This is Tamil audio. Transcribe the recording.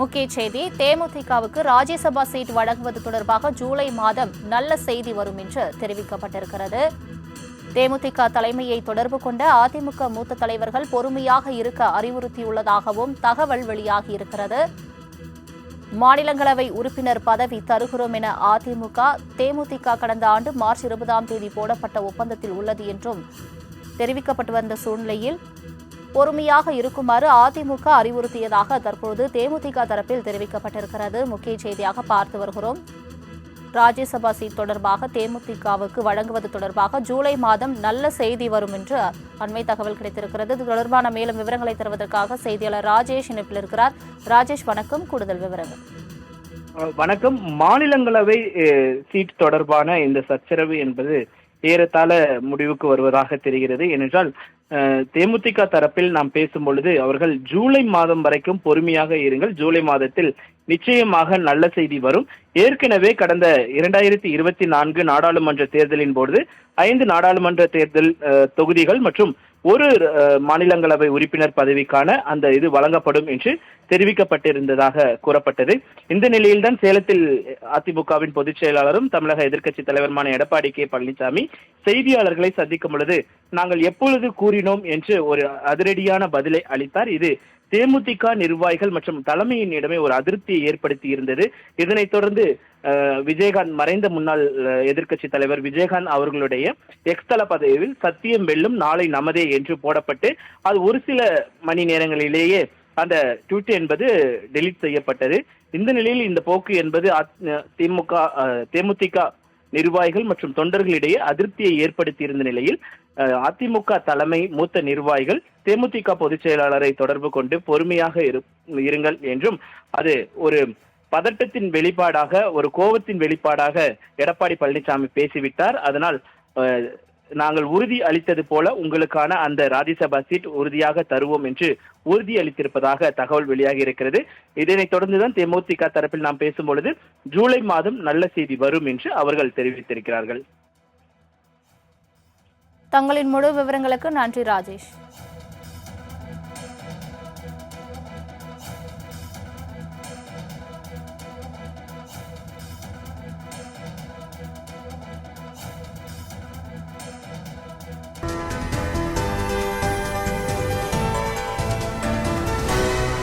முக்கிய செய்தி தேமுதிகவுக்கு ராஜ்யசபா சீட் வழங்குவது தொடர்பாக ஜூலை மாதம் நல்ல செய்தி வரும் என்று தெரிவிக்கப்பட்டிருக்கிறது. தேமுதிக தலைமையை தொடர்பு கொண்ட அதிமுக மூத்த தலைவர்கள் பொறுமையாக இருக்க அறிவுறுத்தியுள்ளதாகவும் தகவல் வெளியாகியிருக்கிறது. மாநிலங்களவை உறுப்பினர் பதவி தருகிறோம் என அதிமுக தேமுதிக கடந்த ஆண்டு மார்ச் இருபதாம் தேதி போடப்பட்ட ஒப்பந்தத்தில் உள்ளது என்றும் தெரிவிக்கப்பட்டு வந்த சூழ்நிலையில் பொறுமையாக இருக்குமாறு அதிமுக அறிவுறுத்தியதாக தற்போது தேமுதிக தரப்பில் தெரிவிக்கப்பட்டிருக்கிறது. முக்கிய செய்தியாக பார்த்து வருகிறோம். ராஜ்யசபா சீட் தொடர்பாக தேமுதிகவுக்கு வழங்குவது தொடர்பாக ஜூலை மாதம் நல்ல செய்தி வரும் என்று அண்மை தகவல் கிடைத்திருக்கிறது. இது தொடர்பான மேலும் விவரங்களை தருவதற்காக செய்தியாளர் ராஜேஷ் இணைப்பில் இருக்கிறார். ராஜேஷ் வணக்கம். கூடுதல் விவரங்கள். வணக்கம். மாநிலங்களவை சீட் தொடர்பான இந்த சச்சரவு என்பது ஏறத்தாழ முடிவுக்கு வருவதாக தெரிகிறது. ஏனென்றால் தேமுதிக தரப்பில் நாம் பேசும் பொழுது அவர்கள் ஜூலை மாதம் வரைக்கும் பொறுமையாக இருங்கள். ஜூலை மாதத்தில் நிச்சயமாக நல்ல செய்தி வரும். ஏற்கனவே கடந்த இரண்டாயிரத்தி இருபத்தி நான்கு நாடாளுமன்ற தேர்தலின் போது ஐந்து நாடாளுமன்ற தேர்தல் தொகுதிகள் மற்றும் ஒரு மாநிலங்களவை உறுப்பினர் பதவிக்கான அந்த இது வழங்கப்படும் என்று தெரிவிக்கப்பட்டிருந்ததாக கூறப்பட்டது. இந்த நிலையில்தான் சேலத்தில் அதிமுகவின் பொதுச் செயலாளரும் தமிழக எதிர்க்கட்சி தலைவருமான எடப்பாடி கே. பழனிசாமி செய்தியாளர்களை சந்திக்கும் பொழுது நாங்கள் எப்பொழுது கூறினோம்? என்று ஒரு அதிரடியான பதிலை அளித்தார். இது தேமுதிக நிர்வாகிகள் மற்றும் தலைமையினிடமே ஒரு அதிருப்தியை ஏற்படுத்தி இருந்தது. இதனைத் தொடர்ந்து விஜயகாந்த் மறைந்த முன்னாள் எதிர்க்கட்சி தலைவர் விஜயகாந்த் அவர்களுடைய எக்ஸ்தல பதவியில் சத்தியம் வெல்லும் நாளை நமதே என்று போடப்பட்டு அது ஒரு சில மணி நேரங்களிலேயே அந்த ட்விட் என்பது டெலீட் செய்யப்பட்டது. இந்த நிலையில் இந்த போக்கு என்பது திமுக தேமுதிக நிர்வாகிகள் மற்றும் தொண்டர்களிடையே அதிருப்தியை ஏற்படுத்தியிருந்த நிலையில் அஹ், அதிமுக தலைமை மூத்த நிர்வாகிகள் தேமுதிக பொதுச் செயலாளரை தொடர்பு கொண்டு பொறுமையாக இரு- இருங்கள் என்றும் அது ஒரு பதட்டத்தின் வெளிப்பாடாக ஒரு கோபத்தின் வெளிப்பாடாக எடப்பாடி பழனிசாமி பேசிவிட்டார். அதனால் நாங்கள் உறுதி அளித்தது போல உங்களுக்கான அந்த ராஜ்யசபா சீட் உறுதியாக தருவோம் என்று உறுதி அளித்திருப்பதாக தகவல் வெளியாகி இருக்கிறது. இதனைத் தொடர்ந்துதான் தேமுதிக தரப்பில் நாம் பேசும் பொழுது ஜூலை மாதம் நல்ல செய்தி வரும் என்று அவர்கள் தெரிவித்திருக்கிறார்கள். தங்களின் முழு விவரங்களுக்கு நன்றி ராஜேஷ்.